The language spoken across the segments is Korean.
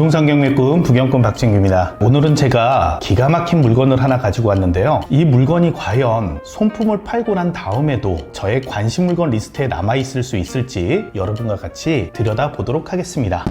부동산 경매 꿈 부경권 박진규입니다. 오늘은 제가 기가 막힌 물건을 하나 가지고 왔는데요. 이 물건이 과연 손품을 팔고 난 다음에도 저의 관심 물건 리스트에 남아 있을 수 있을지 여러분과 같이 들여다 보도록 하겠습니다.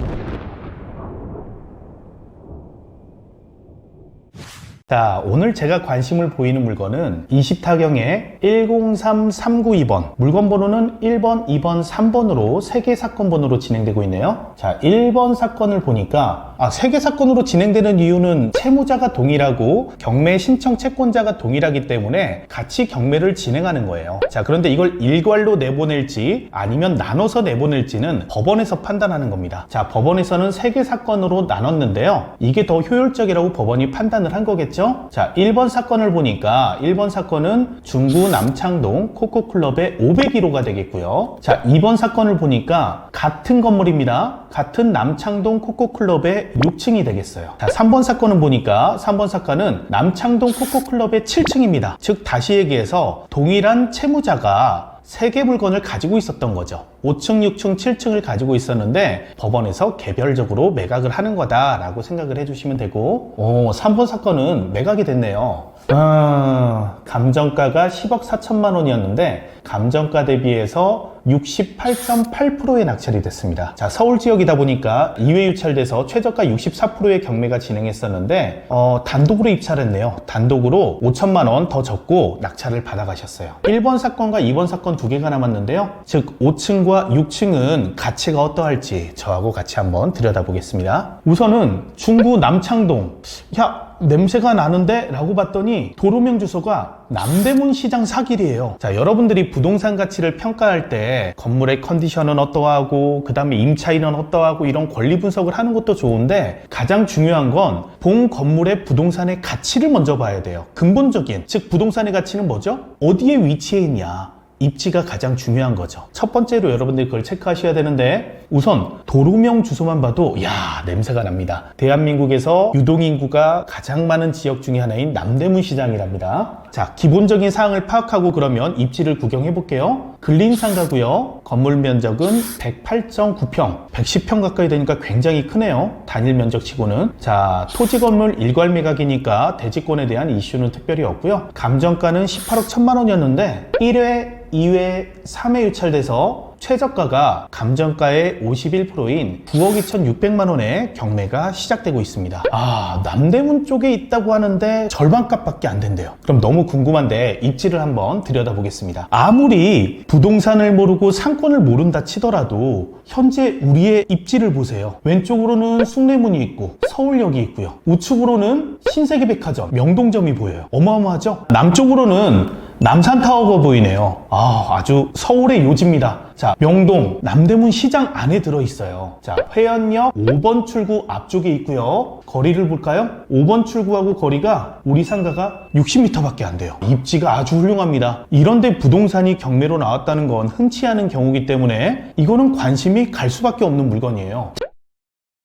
자, 오늘 제가 관심을 보이는 물건은 20타경의 103392번. 물건 번호는 1번, 2번, 3번으로 3개 사건 번호로 진행되고 있네요. 자, 1번 사건을 보니까, 아, 3개 사건으로 진행되는 이유는 채무자가 동일하고 경매 신청 채권자가 동일하기 때문에 같이 경매를 진행하는 거예요. 자, 그런데 이걸 일괄로 내보낼지 아니면 나눠서 내보낼지는 법원에서 판단하는 겁니다. 자, 법원에서는 3개 사건으로 나눴는데요. 이게 더 효율적이라고 법원이 판단을 한 거겠죠? 자, 1번 사건을 보니까 1번 사건은 중구 남창동 코코클럽의 501호가 되겠고요. 자, 2번 사건을 보니까 같은 건물입니다. 같은 남창동 코코클럽의 6층이 되겠어요. 자, 3번 사건은 보니까 3번 사건은 남창동 코코클럽의 7층입니다. 즉 다시 얘기해서 동일한 채무자가 세개 물건을 가지고 있었던 거죠. 5층, 6층, 7층을 가지고 있었는데 법원에서 개별적으로 매각을 하는 거다라고 생각을 해주시면 되고 오, 3번 사건은 매각이 됐네요. 아, 감정가가 10억 4천만 원이었는데 감정가 대비해서 68.8%의 낙찰이 됐습니다. 자, 서울 지역이다 보니까 2회 유찰돼서 최저가 64%의 경매가 진행했었는데 어, 단독으로 입찰했네요. 단독으로 5천만 원 더 적고 낙찰을 받아가셨어요. 1번 사건과 2번 사건 두 개가 남았는데요. 즉 5층과 6층은 가치가 어떠할지 저하고 같이 한번 들여다보겠습니다. 우선은 중구 남창동 야 냄새가 나는데? 라고 봤더니 도로명 주소가 남대문 시장 사길이에요. 자, 여러분들이 부동산 가치를 평가할 때 건물의 컨디션은 어떠하고 그 다음에 임차인은 어떠하고 이런 권리 분석을 하는 것도 좋은데 가장 중요한 건 본 건물의 부동산의 가치를 먼저 봐야 돼요. 근본적인, 즉 부동산의 가치는 뭐죠? 어디에 위치해 있냐. 입지가 가장 중요한 거죠. 첫 번째로 여러분들이 그걸 체크하셔야 되는데 우선 도로명 주소만 봐도 야 냄새가 납니다. 대한민국에서 유동인구가 가장 많은 지역 중에 하나인 남대문 시장이랍니다. 자 기본적인 사항을 파악하고 그러면 입지를 구경해 볼게요. 근린상가고요. 건물 면적은 108.9평, 110평 가까이 되니까 굉장히 크네요. 단일 면적 치고는 자 토지 건물 일괄 매각이니까 대지권에 대한 이슈는 특별히 없고요. 감정가는 18억 1천만 원이었는데 1회 2회, 3회 유찰돼서 최저가가 감정가의 51%인 9억 2,600만 원의 경매가 시작되고 있습니다. 아, 남대문 쪽에 있다고 하는데 절반값밖에 안 된대요. 그럼 너무 궁금한데 입지를 한번 들여다보겠습니다. 아무리 부동산을 모르고 상권을 모른다 치더라도 현재 우리의 입지를 보세요. 왼쪽으로는 숭례문이 있고 서울역이 있고요. 우측으로는 신세계백화점, 명동점이 보여요. 어마어마하죠? 남쪽으로는 남산타워가 보이네요. 아, 아주 서울의 요지입니다. 자, 명동, 남대문 시장 안에 들어 있어요. 자, 회원역 5번 출구 앞쪽에 있고요. 거리를 볼까요? 5번 출구하고 거리가 우리 상가가 60m밖에 안 돼요. 입지가 아주 훌륭합니다. 이런데 부동산이 경매로 나왔다는 건 흔치 않은 경우기 때문에 이거는 관심이 갈 수밖에 없는 물건이에요.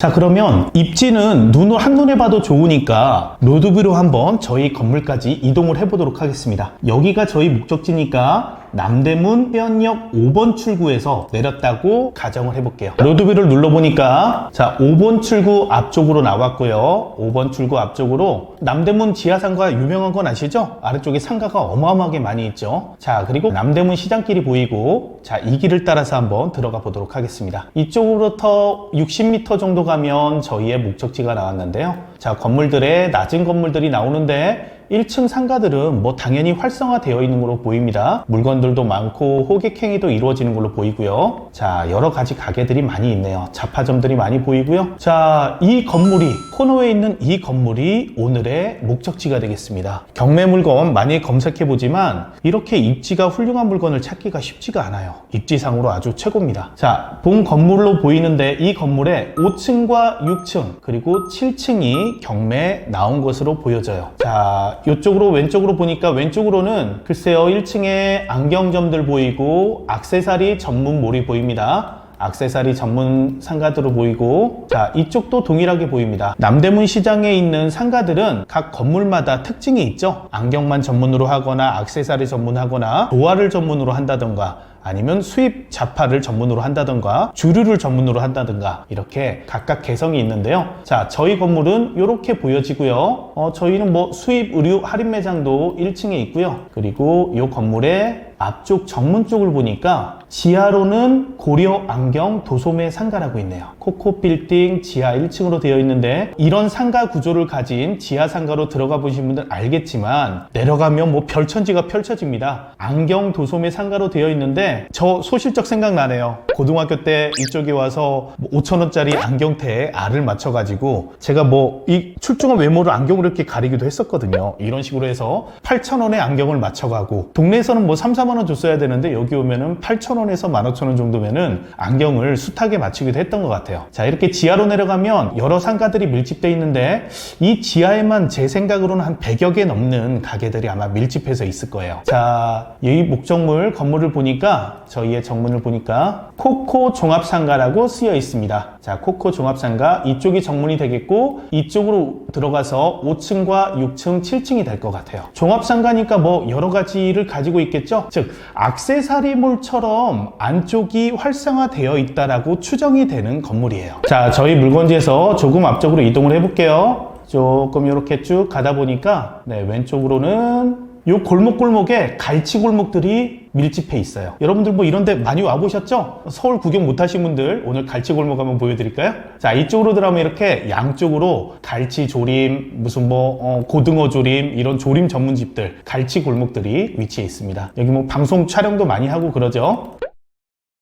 자 그러면 입지는 눈을 한눈에 봐도 좋으니까 로드뷰로 한번 저희 건물까지 이동을 해보도록 하겠습니다. 여기가 저희 목적지니까 남대문 해안역 5번 출구에서 내렸다고 가정을 해볼게요 로드뷰를 눌러보니까 자 5번 출구 앞쪽으로 나왔고요 5번 출구 앞쪽으로 남대문 지하상가 유명한 건 아시죠? 아래쪽에 상가가 어마어마하게 많이 있죠 자 그리고 남대문 시장길이 보이고 자 이 길을 따라서 한번 들어가 보도록 하겠습니다 이쪽으로부터 60m 정도 가면 저희의 목적지가 나왔는데요. 자, 건물들의 낮은 건물들이 나오는데 1층 상가들은 뭐 당연히 활성화되어 있는 걸로 보입니다. 물건들도 많고 호객행위도 이루어지는 걸로 보이고요. 자, 여러 가지 가게들이 많이 있네요. 잡화점들이 많이 보이고요. 자, 이 건물이 코너에 있는 이 건물이 오늘의 목적지가 되겠습니다. 경매 물건 많이 검색해 보지만 이렇게 입지가 훌륭한 물건을 찾기가 쉽지가 않아요. 입지상으로 아주 최고입니다. 자, 본 건물로 보이는데 이 건물에 5층과 6층 그리고 7층이 경매 나온 것으로 보여져요. 자, 이쪽으로 왼쪽으로 보니까 왼쪽으로는 글쎄요 1층에 안경점들 보이고 악세사리 전문 몰이 보입니다. 악세사리 전문 상가들로 보이고 자 이쪽도 동일하게 보입니다 남대문 시장에 있는 상가들은 각 건물마다 특징이 있죠 안경만 전문으로 하거나 악세사리 전문하거나 도화를 전문으로 한다던가 아니면 수입 자파를 전문으로 한다던가 주류를 전문으로 한다던가 이렇게 각각 개성이 있는데요. 자, 저희 건물은 이렇게 보여지고요. 어, 저희는 뭐 수입 의류 할인 매장도 1층에 있고요. 그리고 이 건물의 앞쪽 정문 쪽을 보니까 지하로는 고려 안경 도소매 상가라고 있네요. 코코 빌딩 지하 1층으로 되어 있는데 이런 상가 구조를 가진 지하 상가로 들어가 보신 분들 알겠지만 내려가면 뭐 별천지가 펼쳐집니다. 안경 도소매 상가로 되어 있는데 저 소실적 생각나네요. 고등학교 때 이쪽에 와서 5천 원짜리 안경테에 알을 맞춰가지고 제가 뭐 이 출중한 외모를 안경으로 이렇게 가리기도 했었거든요. 이런 식으로 해서 8천 원에 안경을 맞춰가고 동네에서는 뭐 3, 4만 원 줬어야 되는데 여기 오면은 8천 원에서 15,000원 정도면은 안경을 숱하게 맞추기도 했던 것 같아요. 자 이렇게 지하로 내려가면 여러 상가들이 밀집돼 있는데 이 지하에만 제 생각으로는 한 100여 개 넘는 가게들이 아마 밀집해서 있을 거예요. 자, 이 목적물 건물을 보니까 저희의 정문을 보니까 코코 종합상가라고 쓰여 있습니다. 자, 코코 종합상가 이쪽이 정문이 되겠고 이쪽으로 들어가서 5층과 6층, 7층이 될 것 같아요. 종합상가니까 뭐 여러 가지를 가지고 있겠죠. 즉 악세사리몰처럼 안쪽이 활성화되어 있다라고 추정이 되는 건물이에요. 자, 저희 물건지에서 조금 앞쪽으로 이동을 해볼게요. 조금 이렇게 쭉 가다 보니까 네, 왼쪽으로는 요 골목골목에 갈치 골목들이 밀집해 있어요. 여러분들 뭐 이런 데 많이 와보셨죠? 서울 구경 못 하신 분들 오늘 갈치 골목 한번 보여드릴까요? 자 이쪽으로 들어가면 이렇게 양쪽으로 갈치 조림, 무슨 뭐 어, 고등어 조림 이런 조림 전문집들 갈치 골목들이 위치해 있습니다. 여기 뭐 방송 촬영도 많이 하고 그러죠.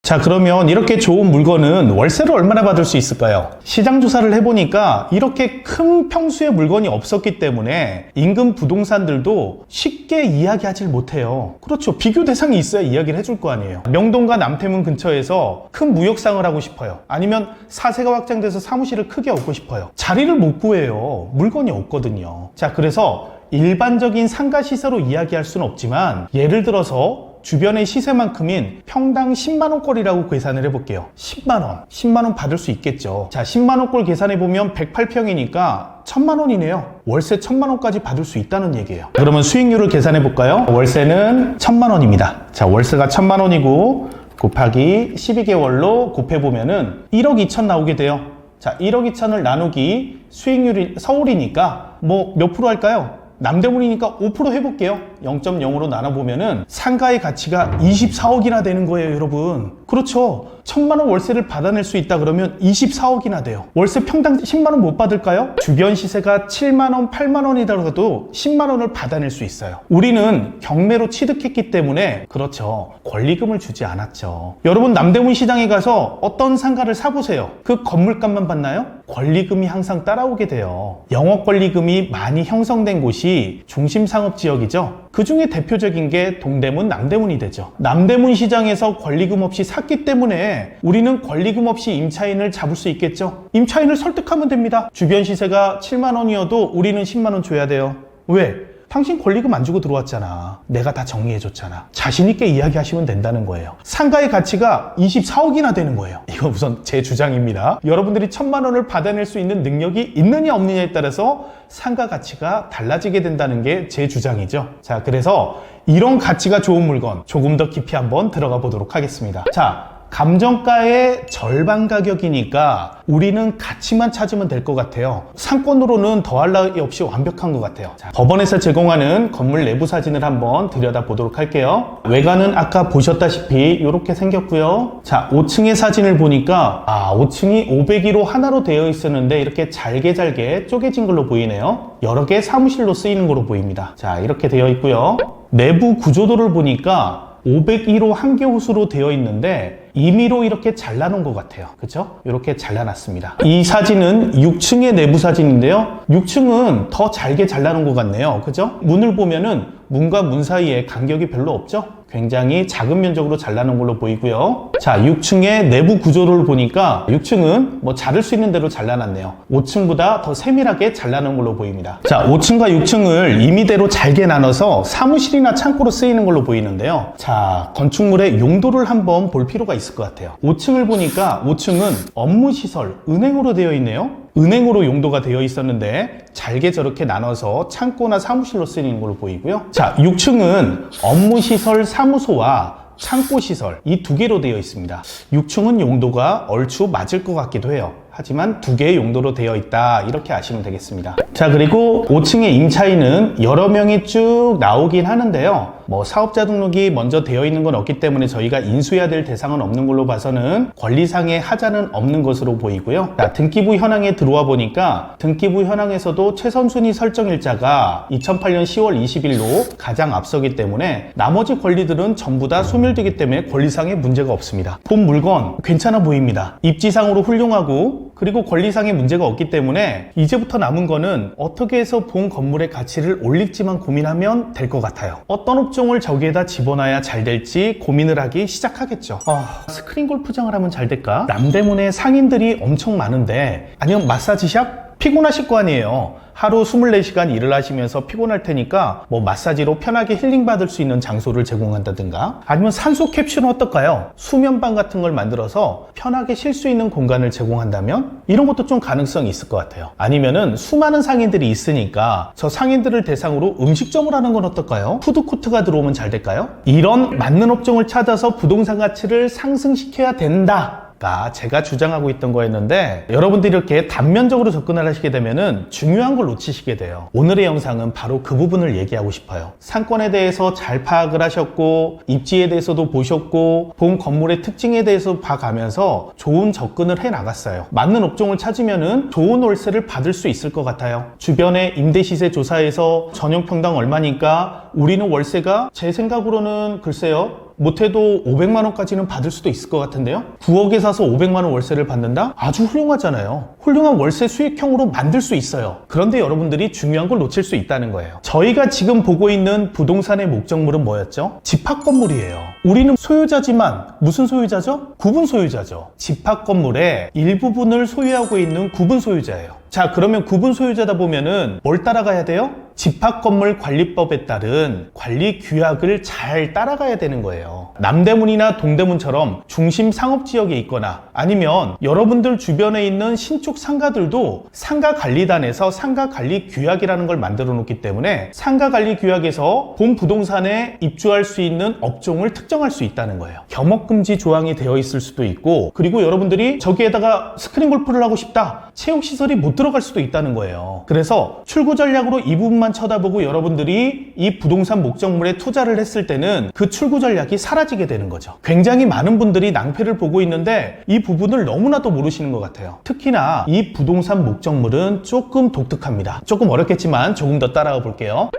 자 그러면 이렇게 좋은 물건은 월세를 얼마나 받을 수 있을까요? 시장 조사를 해보니까 이렇게 큰 평수의 물건이 없었기 때문에 인근 부동산들도 쉽게 이야기하지 못해요. 그렇죠. 비교 대상이 있어야 이야기를 해줄 거 아니에요. 명동과 남태문 근처에서 큰 무역상을 하고 싶어요. 아니면 사세가 확장돼서 사무실을 크게 얻고 싶어요. 자리를 못 구해요. 물건이 없거든요. 자 그래서 일반적인 상가 시세로 이야기할 수는 없지만 예를 들어서 주변의 시세만큼인 평당 10만원꼴이라고 계산을 해볼게요. 10만원. 10만원 받을 수 있겠죠. 자, 10만원꼴 계산해보면 108평이니까 1000만원이네요. 월세 1000만원까지 받을 수 있다는 얘기예요. 그러면 수익률을 계산해 볼까요? 월세는 1000만원입니다. 자, 월세가 1000만원이고 곱하기 12개월로 곱해 보면은 1억 2천 나오게 돼요. 자, 1억 2천을 나누기 수익률이 서울이니까 뭐 몇 프로 할까요? 남대문이니까 5% 해볼게요. 0.0으로 나눠보면은 상가의 가치가 24억이나 되는 거예요, 여러분. 그렇죠. 천만 원 월세를 받아낼 수 있다 그러면 24억이나 돼요. 월세 평당 10만 원 못 받을까요? 주변 시세가 7만 원, 8만 원이더라도 10만 원을 받아낼 수 있어요. 우리는 경매로 취득했기 때문에 그렇죠. 권리금을 주지 않았죠. 여러분 남대문 시장에 가서 어떤 상가를 사보세요. 그 건물값만 받나요? 권리금이 항상 따라오게 돼요. 영업 권리금이 많이 형성된 곳이 중심 상업 지역이죠. 그 중에 대표적인 게 동대문, 남대문이 되죠. 남대문 시장에서 권리금 없이 샀기 때문에 우리는 권리금 없이 임차인을 잡을 수 있겠죠. 임차인을 설득하면 됩니다. 주변 시세가 7만 원이어도 우리는 10만 원 줘야 돼요. 왜? 당신 권리금 안 주고 들어왔잖아. 내가 다 정리해줬잖아. 자신있게 이야기하시면 된다는 거예요. 상가의 가치가 24억이나 되는 거예요. 이거 우선 제 주장입니다. 여러분들이 천만 원을 받아낼 수 있는 능력이 있느냐 없느냐에 따라서 상가 가치가 달라지게 된다는 게 제 주장이죠. 자, 그래서 이런 가치가 좋은 물건 조금 더 깊이 한번 들어가 보도록 하겠습니다. 자, 감정가의 절반 가격이니까 우리는 가치만 찾으면 될 것 같아요. 상권으로는 더할 나위 없이 완벽한 것 같아요. 자, 법원에서 제공하는 건물 내부 사진을 한번 들여다 보도록 할게요. 외관은 아까 보셨다시피 이렇게 생겼고요. 자, 5층의 사진을 보니까 아, 5층이 501호 하나로 되어 있었는데 이렇게 잘게 잘게 쪼개진 걸로 보이네요. 여러 개 사무실로 쓰이는 걸로 보입니다. 자, 이렇게 되어 있고요. 내부 구조도를 보니까 501호 한개 호수로 되어 있는데 임의로 이렇게 잘라놓은 것 같아요. 그쵸? 이렇게 잘라놨습니다. 이 사진은 6층의 내부 사진인데요. 6층은 더 잘게 잘라놓은 것 같네요. 그죠? 문을 보면은 문과 문 사이에 간격이 별로 없죠? 굉장히 작은 면적으로 잘라놓은 걸로 보이고요. 자, 6층의 내부 구조를 보니까 6층은 뭐 자를 수 있는 대로 잘라놨네요. 5층보다 더 세밀하게 잘라놓은 걸로 보입니다. 자, 5층과 6층을 임의대로 잘게 나눠서 사무실이나 창고로 쓰이는 걸로 보이는데요. 자, 건축물의 용도를 한번 볼 필요가 있을 것 같아요. 5층을 보니까 5층은 업무시설, 은행으로 되어 있네요. 은행으로 용도가 되어 있었는데 잘게 저렇게 나눠서 창고나 사무실로 쓰이는 걸로 보이고요. 자, 6층은 업무시설 사무 소와 창고 시설 이 두 개로 되어 있습니다. 6층은 용도가 얼추 맞을 것 같기도 해요. 하지만 두 개의 용도로 되어 있다 이렇게 아시면 되겠습니다. 자 그리고 5층의 임차인은 여러 명이 쭉 나오긴 하는데요. 뭐 사업자 등록이 먼저 되어 있는 건 없기 때문에 저희가 인수해야 될 대상은 없는 걸로 봐서는 권리상의 하자는 없는 것으로 보이고요. 자, 등기부 현황에 들어와 보니까 등기부 현황에서도 최선순위 설정일자가 2008년 10월 20일로 가장 앞서기 때문에 나머지 권리들은 전부 다 소멸되기 때문에 권리상의 문제가 없습니다. 본 물건 괜찮아 보입니다. 입지상으로 훌륭하고 그리고 권리상의 문제가 없기 때문에 이제부터 남은 거는 어떻게 해서 본 건물의 가치를 올릴지만 고민하면 될 것 같아요. 어떤 업 종을 저기에다 집어넣어야 잘 될지 고민을 하기 시작하겠죠. 아, 스크린 골프장을 하면 잘 될까? 남대문에 상인들이 엄청 많은데 아니면 마사지샵? 피곤하실 거 아니에요. 하루 24시간 일을 하시면서 피곤할 테니까 뭐 마사지로 편하게 힐링 받을 수 있는 장소를 제공한다든가 아니면 산소 캡슐은 어떨까요? 수면방 같은 걸 만들어서 편하게 쉴 수 있는 공간을 제공한다면 이런 것도 좀 가능성이 있을 것 같아요. 아니면은 수많은 상인들이 있으니까 저 상인들을 대상으로 음식점을 하는 건 어떨까요? 푸드코트가 들어오면 잘 될까요? 이런 맞는 업종을 찾아서 부동산 가치를 상승시켜야 된다. 가 제가 주장하고 있던 거였는데 여러분들이 이렇게 단면적으로 접근을 하시게 되면은 중요한 걸 놓치시게 돼요. 오늘의 영상은 바로 그 부분을 얘기하고 싶어요. 상권에 대해서 잘 파악을 하셨고 입지에 대해서도 보셨고 본 건물의 특징에 대해서 봐가면서 좋은 접근을 해 나갔어요. 맞는 업종을 찾으면은 좋은 월세를 받을 수 있을 것 같아요. 주변의 임대 시세 조사에서 전용 평당 얼마니까 우리는 월세가 제 생각으로는 글쎄요. 못해도 500만 원까지는 받을 수도 있을 것 같은데요. 9억에 사서 500만 원 월세를 받는다? 아주 훌륭하잖아요. 훌륭한 월세 수익형으로 만들 수 있어요. 그런데 여러분들이 중요한 걸 놓칠 수 있다는 거예요. 저희가 지금 보고 있는 부동산의 목적물은 뭐였죠? 집합 건물이에요. 우리는 소유자지만 무슨 소유자죠? 구분 소유자죠. 집합 건물의 일부분을 소유하고 있는 구분 소유자예요. 자, 그러면 구분 소유자다 보면은 뭘 따라가야 돼요? 집합건물 관리법에 따른 관리 규약을 잘 따라가야 되는 거예요. 남대문이나 동대문처럼 중심 상업 지역에 있거나 아니면 여러분들 주변에 있는 신축 상가들도 상가 관리단에서 상가 관리 규약이라는 걸 만들어 놓기 때문에 상가 관리 규약에서 본 부동산에 입주할 수 있는 업종을 특정할 수 있다는 거예요. 겸업 금지 조항이 되어 있을 수도 있고 그리고 여러분들이 저기에다가 스크린 골프를 하고 싶다. 체육 시설이 못 들어갈 수도 있다는 거예요. 그래서 출구 전략으로 이 부분만 쳐다보고 여러분들이 이 부동산 목적물에 투자를 했을 때는 그 출구 전략이 사라 지게 되는 거죠. 굉장히 많은 분들이 낭패를 보고 있는데 이 부분을 너무나도 모르시는 것 같아요. 특히나 이 부동산 목적물은 조금 독특합니다. 조금 어렵겠지만 조금 더 따라가 볼게요.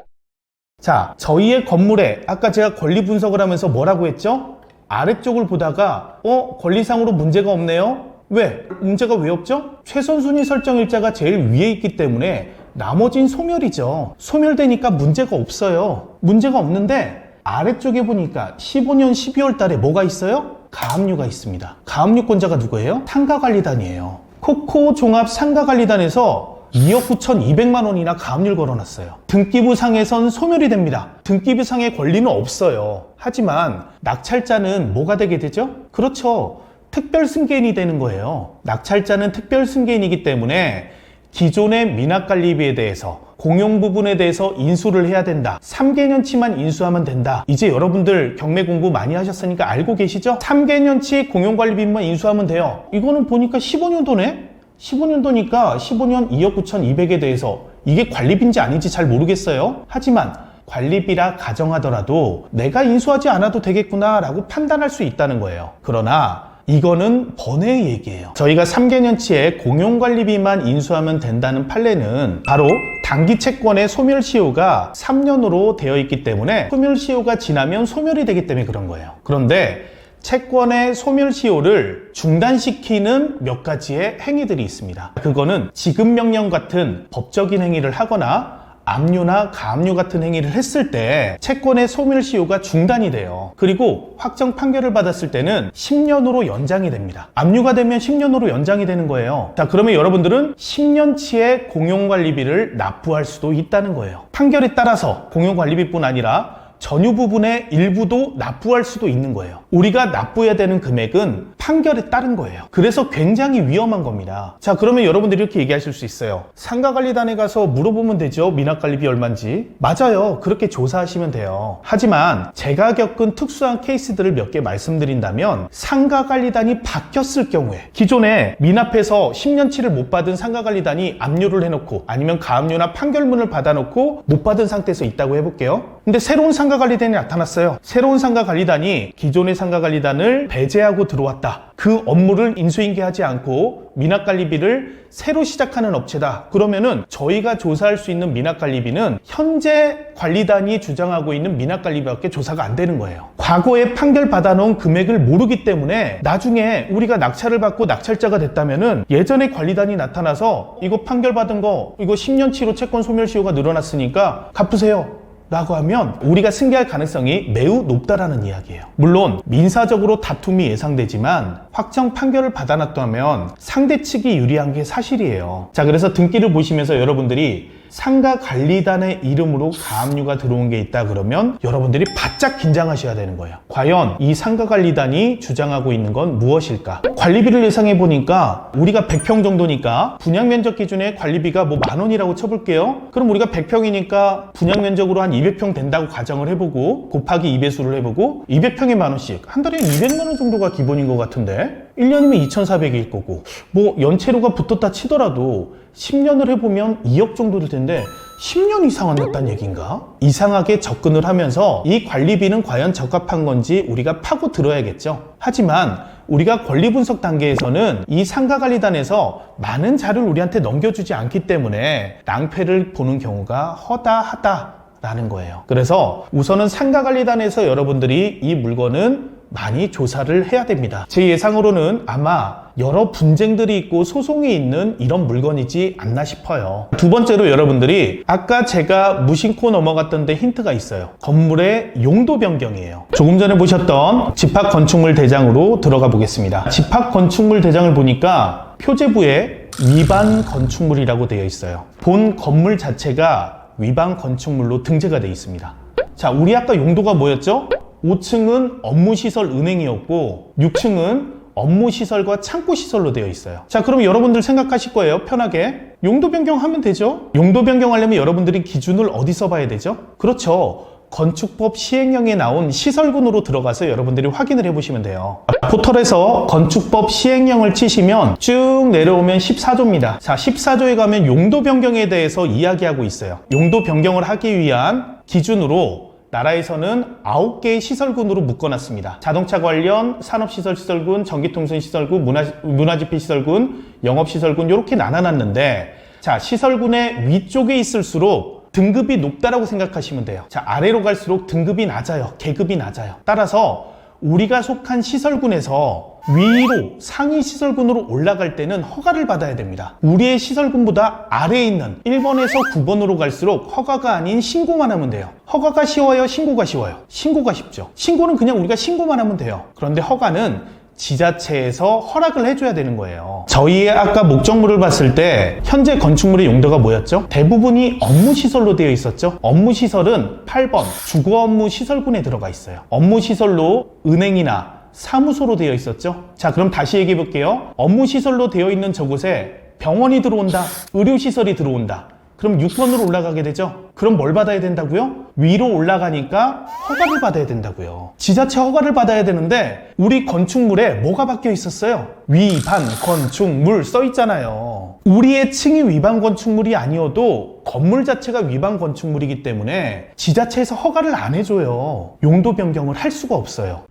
자, 저희의 건물에 아까 제가 권리 분석을 하면서 뭐라고 했죠? 아래쪽을 보다가 어 권리상으로 문제가 없네요. 왜? 문제가 왜 없죠? 최선순위 설정 일자가 제일 위에 있기 때문에 나머진 소멸이죠. 소멸되니까 문제가 없어요. 문제가 없는데 아래쪽에 보니까 15년 12월 달에 뭐가 있어요? 가압류가 있습니다. 가압류권자가 누구예요? 상가관리단이에요. 코코 종합 상가관리단에서 2억 9,200만 원이나 가압류를 걸어놨어요. 등기부 상에선 소멸이 됩니다. 등기부 상의 권리는 없어요. 하지만 낙찰자는 뭐가 되게 되죠? 그렇죠. 특별 승계인이 되는 거예요. 낙찰자는 특별 승계인이기 때문에 기존의 미납관리비에 대해서 공용 부분에 대해서 인수를 해야 된다. 3개년치만 인수하면 된다. 이제 여러분들 경매 공부 많이 하셨으니까 알고 계시죠? 3개년치 공용관리비만 인수하면 돼요. 이거는 보니까 15년도네? 15년도니까 15년 2억 9,200에 대해서 이게 관리비인지 아닌지 잘 모르겠어요. 하지만 관리비라 가정하더라도 내가 인수하지 않아도 되겠구나 라고 판단할 수 있다는 거예요. 그러나 이거는 번외의 얘기예요. 저희가 3개년치에 공용관리비만 인수하면 된다는 판례는 바로 단기 채권의 소멸 시효가 3년으로 되어 있기 때문에 소멸 시효가 지나면 소멸이 되기 때문에 그런 거예요. 그런데 채권의 소멸 시효를 중단시키는 몇 가지의 행위들이 있습니다. 그거는 지급 명령 같은 법적인 행위를 하거나 압류나 가압류 같은 행위를 했을 때 채권의 소멸시효가 중단이 돼요. 그리고 확정 판결을 받았을 때는 10년으로 연장이 됩니다. 압류가 되면 10년으로 연장이 되는 거예요. 자, 그러면 여러분들은 10년치의 공용관리비를 납부할 수도 있다는 거예요. 판결에 따라서 공용관리비뿐 아니라 전유 부분의 일부도 납부할 수도 있는 거예요. 우리가 납부해야 되는 금액은 판결에 따른 거예요. 그래서 굉장히 위험한 겁니다. 자, 그러면 여러분들이 이렇게 얘기하실 수 있어요. 상가관리단에 가서 물어보면 되죠. 미납관리비 얼마인지. 맞아요. 그렇게 조사하시면 돼요. 하지만 제가 겪은 특수한 케이스들을 몇 개 말씀드린다면 상가관리단이 바뀌었을 경우에 기존에 미납해서 10년치를 못 받은 상가관리단이 압류를 해놓고 아니면 가압류나 판결문을 받아놓고 못 받은 상태에서 있다고 해볼게요. 근데 새로운 상가관리단이 나타났어요. 새로운 상가관리단이 기존의 상가관리단을 배제하고 들어왔다. 그 업무를 인수인계하지 않고 미납관리비를 새로 시작하는 업체다. 그러면은 저희가 조사할 수 있는 미납관리비는 현재 관리단이 주장하고 있는 미납관리비밖에 조사가 안 되는 거예요. 과거에 판결 받아놓은 금액을 모르기 때문에 나중에 우리가 낙찰을 받고 낙찰자가 됐다면은 예전에 관리단이 나타나서 이거 판결 받은 거 이거 10년치로 채권 소멸시효가 늘어났으니까 갚으세요. 라고 하면 우리가 승계할 가능성이 매우 높다라는 이야기예요. 물론 민사적으로 다툼이 예상되지만 확정 판결을 받아놨다면 상대 측이 유리한 게 사실이에요. 자, 그래서 등기를 보시면서 여러분들이 상가 관리단의 이름으로 가압류가 들어온 게 있다 그러면 여러분들이 바짝 긴장하셔야 되는 거예요. 과연 이 상가 관리단이 주장하고 있는 건 무엇일까? 관리비를 예상해 보니까 우리가 100평 정도니까 분양 면적 기준에 관리비가 뭐 만 원이라고 쳐볼게요. 그럼 우리가 100평이니까 분양 면적으로 한 200평 된다고 가정을 해보고 곱하기 2배수를 해보고 200평에 만 원씩 한 달에 200만 원 정도가 기본인 것 같은데 1년이면 2,400일 거고 뭐 연체료가 붙었다 치더라도 10년을 해보면 2억 정도 될 텐데 10년 이상 안 냈다는 얘기인가? 이상하게 접근을 하면서 이 관리비는 과연 적합한 건지 우리가 파고 들어야겠죠. 하지만 우리가 권리 분석 단계에서는 이 상가관리단에서 많은 자료를 우리한테 넘겨주지 않기 때문에 낭패를 보는 경우가 허다하다. 라는 거예요. 그래서 우선은 상가관리단에서 여러분들이 이 물건은 많이 조사를 해야 됩니다. 제 예상으로는 아마 여러 분쟁들이 있고 소송이 있는 이런 물건이지 않나 싶어요. 두 번째로 여러분들이 아까 제가 무심코 넘어갔던 데 힌트가 있어요. 건물의 용도 변경이에요. 조금 전에 보셨던 집합 건축물 대장으로 들어가 보겠습니다. 집합 건축물 대장을 보니까 표제부에 위반 건축물이라고 되어 있어요. 본 건물 자체가 위반 건축물로 등재가 되어 있습니다. 자, 우리 아까 용도가 뭐였죠? 5층은 업무시설 은행이었고 6층은 업무시설과 창고시설로 되어 있어요. 자, 그럼 여러분들 생각하실 거예요. 편하게. 용도 변경하면 되죠? 용도 변경하려면 여러분들이 기준을 어디서 봐야 되죠? 그렇죠. 건축법 시행령에 나온 시설군으로 들어가서 여러분들이 확인을 해보시면 돼요. 포털에서 건축법 시행령을 치시면 쭉 내려오면 14조입니다. 자, 14조에 가면 용도 변경에 대해서 이야기하고 있어요. 용도 변경을 하기 위한 기준으로 나라에서는 9개의 시설군으로 묶어놨습니다. 자동차 관련 산업시설 시설군, 전기통신 시설군, 문화, 문화집회 시설군, 영업시설군 이렇게 나눠놨는데 자 시설군의 위쪽에 있을수록 등급이 높다라고 생각하시면 돼요. 자 아래로 갈수록 등급이 낮아요. 계급이 낮아요. 따라서 우리가 속한 시설군에서 위로 상위 시설군으로 올라갈 때는 허가를 받아야 됩니다. 우리의 시설군보다 아래에 있는 1번에서 9번으로 갈수록 허가가 아닌 신고만 하면 돼요. 허가가 쉬워요? 신고가 쉬워요? 신고가 쉽죠. 신고는 그냥 우리가 신고만 하면 돼요. 그런데 허가는 지자체에서 허락을 해줘야 되는 거예요. 저희의 아까 목적물을 봤을 때 현재 건축물의 용도가 뭐였죠? 대부분이 업무시설로 되어 있었죠? 업무시설은 8번 주거 업무 시설군에 들어가 있어요. 업무시설로 은행이나 사무소로 되어 있었죠? 자, 그럼 다시 얘기해 볼게요. 업무시설로 되어 있는 저곳에 병원이 들어온다, 의료시설이 들어온다. 그럼 6번으로 올라가게 되죠? 그럼 뭘 받아야 된다고요? 위로 올라가니까 허가를 받아야 된다고요. 지자체 허가를 받아야 되는데 우리 건축물에 뭐가 바뀌어 있었어요? 위반 건축물 써 있잖아요. 우리의 층이 위반 건축물이 아니어도 건물 자체가 위반 건축물이기 때문에 지자체에서 허가를 안 해줘요. 용도 변경을 할 수가 없어요.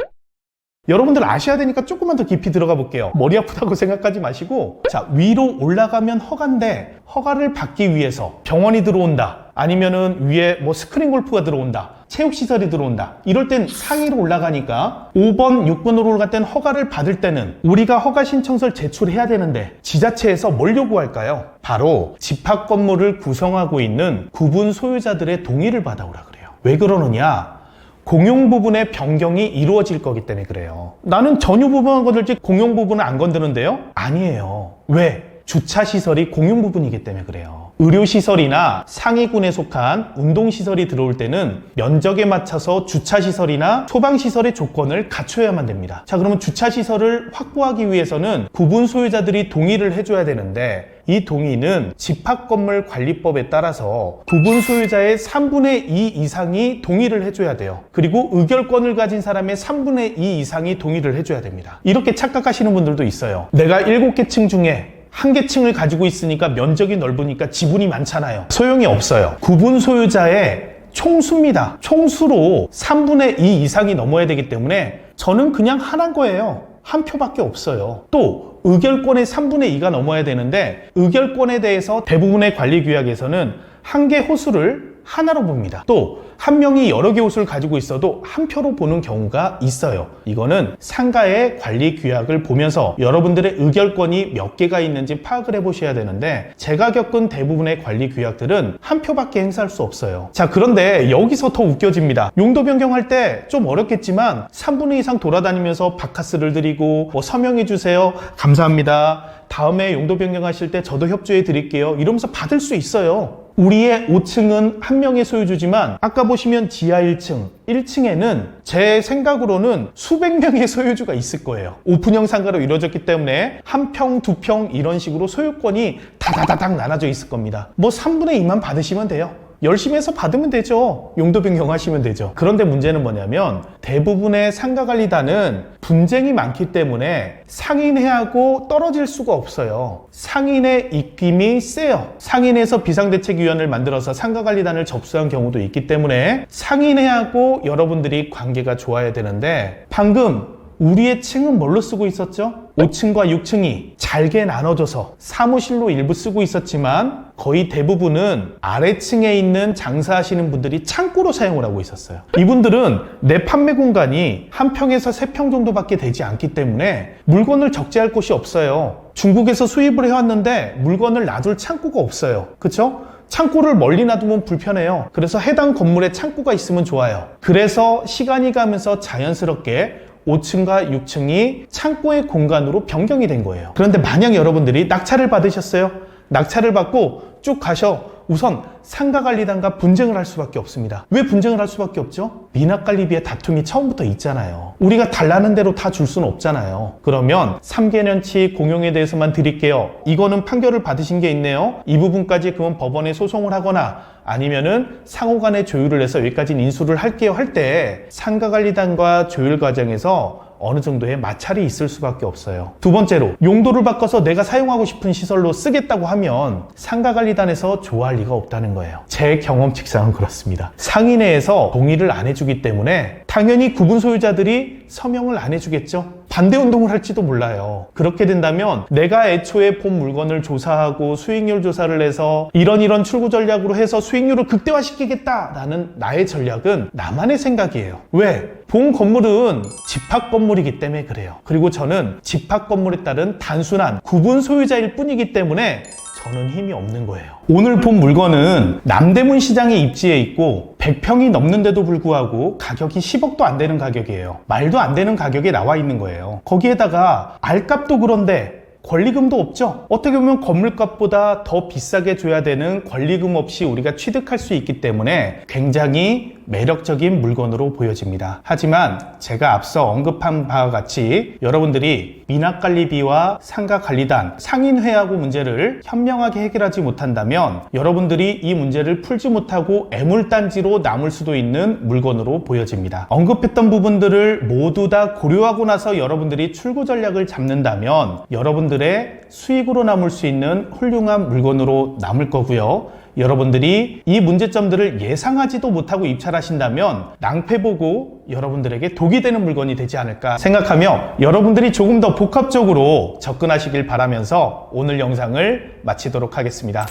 여러분들 아셔야 되니까 조금만 더 깊이 들어가 볼게요. 머리 아프다고 생각하지 마시고, 자, 위로 올라가면 허가인데, 허가를 받기 위해서 병원이 들어온다. 아니면은 위에 뭐 스크린 골프가 들어온다. 체육시설이 들어온다. 이럴 땐 상위로 올라가니까 5번, 6번으로 올라갈 땐 허가를 받을 때는 우리가 허가 신청서를 제출해야 되는데 지자체에서 뭘 요구할까요? 바로 집합 건물을 구성하고 있는 구분 소유자들의 동의를 받아오라 그래요. 왜 그러느냐? 공용 부분의 변경이 이루어질 거기 때문에 그래요. 나는 전유 부분만 건들지 공용 부분은 안 건드는데요? 아니에요. 왜? 주차시설이 공용 부분이기 때문에 그래요. 의료시설이나 상위군에 속한 운동시설이 들어올 때는 면적에 맞춰서 주차시설이나 소방시설의 조건을 갖춰야만 됩니다. 자, 그러면 주차시설을 확보하기 위해서는 구분 소유자들이 동의를 해줘야 되는데 이 동의는 집합건물관리법에 따라서 구분 소유자의 3분의 2 이상이 동의를 해줘야 돼요. 그리고 의결권을 가진 사람의 3분의 2 이상이 동의를 해줘야 됩니다. 이렇게 착각하시는 분들도 있어요. 내가 7개 층 중에 한 개 층을 가지고 있으니까 면적이 넓으니까 지분이 많잖아요. 소용이 없어요. 구분 소유자의 총수입니다. 총수로 3분의 2 이상이 넘어야 되기 때문에 저는 그냥 하나인 거예요. 한 표밖에 없어요. 또 의결권의 3분의 2가 넘어야 되는데 의결권에 대해서 대부분의 관리 규약에서는 한 개 호수를 하나로 봅니다. 또 한 명이 여러 개 호수를 가지고 있어도 한 표로 보는 경우가 있어요. 이거는 상가의 관리 규약을 보면서 여러분들의 의결권이 몇 개가 있는지 파악을 해보셔야 되는데 제가 겪은 대부분의 관리 규약들은 한 표밖에 행사할 수 없어요. 자 그런데 여기서 더 웃겨집니다. 용도 변경할 때 좀 어렵겠지만 3분의 2 이상 돌아다니면서 바카스를 드리고 뭐 서명해 주세요. 감사합니다. 다음에 용도 변경하실 때 저도 협조해 드릴게요. 이러면서 받을 수 있어요. 우리의 5층은 한 명의 소유주지만 아까 보시면 지하 1층, 1층에는 제 생각으로는 수백 명의 소유주가 있을 거예요. 오픈형 상가로 이루어졌기 때문에 한 평, 두 평 이런 식으로 소유권이 다다다닥 나눠져 있을 겁니다. 뭐 3분의 2만 받으시면 돼요. 열심히 해서 받으면 되죠. 용도 변경하시면 되죠. 그런데 문제는 뭐냐면 대부분의 상가관리단은 분쟁이 많기 때문에 상인회하고 떨어질 수가 없어요. 상인의 입김이 세요. 상인에서 비상대책위원회를 만들어서 상가관리단을 접수한 경우도 있기 때문에 상인회하고 여러분들이 관계가 좋아야 되는데 방금 우리의 층은 뭘로 쓰고 있었죠? 5층과 6층이 잘게 나눠져서 사무실로 일부 쓰고 있었지만 거의 대부분은 아래층에 있는 장사하시는 분들이 창고로 사용을 하고 있었어요. 이분들은 내 판매 공간이 한 평에서 세 평 정도밖에 되지 않기 때문에 물건을 적재할 곳이 없어요. 중국에서 수입을 해왔는데 물건을 놔둘 창고가 없어요. 그쵸? 창고를 멀리 놔두면 불편해요. 그래서 해당 건물에 창고가 있으면 좋아요. 그래서 시간이 가면서 자연스럽게 5층과 6층이 창고의 공간으로 변경이 된 거예요. 그런데 만약 여러분들이 낙찰을 받으셨어요. 낙찰을 받고 쭉 가셔. 우선 상가관리단과 분쟁을 할 수밖에 없습니다. 왜 분쟁을 할 수밖에 없죠? 미납관리비의 다툼이 처음부터 있잖아요. 우리가 달라는 대로 다 줄 수는 없잖아요. 그러면 3개년치 공용에 대해서만 드릴게요. 이거는 판결을 받으신 게 있네요. 이 부분까지 그러면 법원에 소송을 하거나 아니면은 상호간에 조율을 해서 여기까지 인수를 할게요 할 때 상가관리단과 조율 과정에서 어느 정도의 마찰이 있을 수밖에 없어요. 두 번째로 용도를 바꿔서 내가 사용하고 싶은 시설로 쓰겠다고 하면 상가관리단에서 좋아할 리가 없다는 거예요. 제 경험 측상은 그렇습니다. 상인회에서 동의를 안 해주기 때문에 당연히 구분 소유자들이 서명을 안 해주겠죠. 반대 운동을 할지도 몰라요. 그렇게 된다면 내가 애초에 본 물건을 조사하고 수익률 조사를 해서 이런 이런 출구 전략으로 해서 수익률을 극대화시키겠다라는 나의 전략은 나만의 생각이에요. 왜? 본 건물은 집합 건물이기 때문에 그래요. 그리고 저는 집합 건물에 따른 단순한 구분 소유자일 뿐이기 때문에 저는 힘이 없는 거예요. 오늘 본 물건은 남대문 시장에 입지해 있고 100평이 넘는데도 불구하고 가격이 10억도 안 되는 가격이에요. 말도 안 되는 가격에 나와 있는 거예요. 거기에다가 알값도 그런데 권리금도 없죠. 어떻게 보면 건물값보다 더 비싸게 줘야 되는 권리금 없이 우리가 취득할 수 있기 때문에 굉장히 매력적인 물건으로 보여집니다. 하지만 제가 앞서 언급한 바와 같이 여러분들이 미납관리비와 상가관리단, 상인회하고 문제를 현명하게 해결하지 못한다면 여러분들이 이 문제를 풀지 못하고 애물단지로 남을 수도 있는 물건으로 보여집니다. 언급했던 부분들을 모두 다 고려하고 나서 여러분들이 출구 전략을 잡는다면 여러분들의 수익으로 남을 수 있는 훌륭한 물건으로 남을 거고요. 여러분들이 이 문제점들을 예상하지도 못하고 입찰하신다면 낭패 보고 여러분들에게 독이 되는 물건이 되지 않을까 생각하며 여러분들이 조금 더 복합적으로 접근하시길 바라면서 오늘 영상을 마치도록 하겠습니다.